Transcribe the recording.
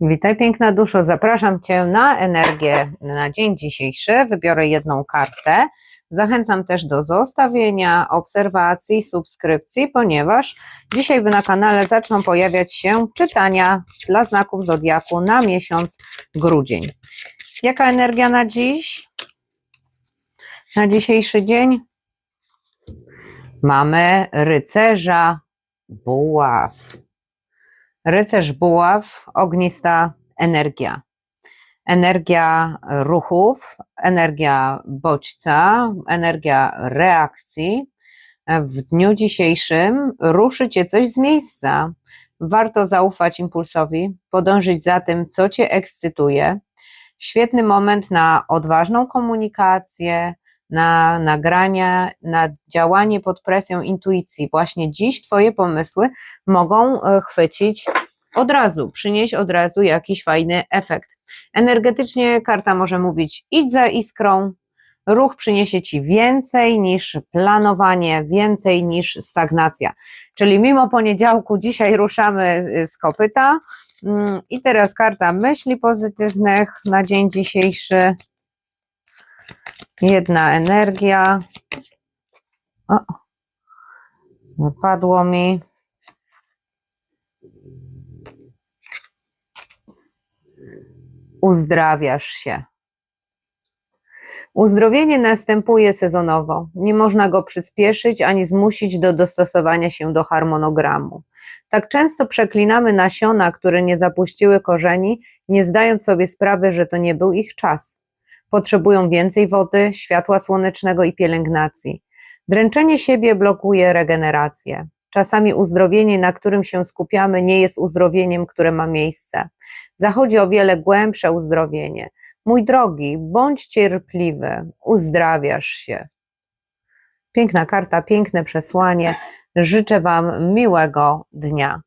Witaj piękna duszo, zapraszam Cię na energię na dzień dzisiejszy. Wybiorę jedną kartę. Zachęcam też do zostawienia obserwacji, subskrypcji, ponieważ dzisiaj na kanale zaczną pojawiać się czytania dla znaków Zodiaku na miesiąc grudzień. Jaka energia na dziś? Na dzisiejszy dzień? Mamy rycerza buław. Rycerz buław, ognista energia. Energia ruchów, energia bodźca, energia reakcji. W dniu dzisiejszym ruszy cię coś z miejsca. Warto zaufać impulsowi, podążyć za tym, co cię ekscytuje. Świetny moment na odważną komunikację, na nagrania, na działanie pod presją intuicji. Właśnie dziś Twoje pomysły mogą e, chwycić od razu, przynieść od razu jakiś fajny efekt. Energetycznie karta może mówić: idź za iskrą, ruch przyniesie Ci więcej niż planowanie, więcej niż stagnacja. Czyli mimo poniedziałku, dzisiaj ruszamy y, z kopyta. Mm, I teraz karta myśli pozytywnych na dzień dzisiejszy. Jedna energia. O, wypadło mi. Uzdrawiasz się. Uzdrowienie następuje sezonowo. Nie można go przyspieszyć ani zmusić do dostosowania się do harmonogramu. Tak często przeklinamy nasiona, które nie zapuściły korzeni, nie zdając sobie sprawy, że to nie był ich czas. Potrzebują więcej wody, światła słonecznego i pielęgnacji. Dręczenie siebie blokuje regenerację. Czasami uzdrowienie, na którym się skupiamy, nie jest uzdrowieniem, które ma miejsce. Zachodzi o wiele głębsze uzdrowienie. Mój drogi, bądź cierpliwy, uzdrawiasz się. Piękna karta, piękne przesłanie. Życzę Wam miłego dnia.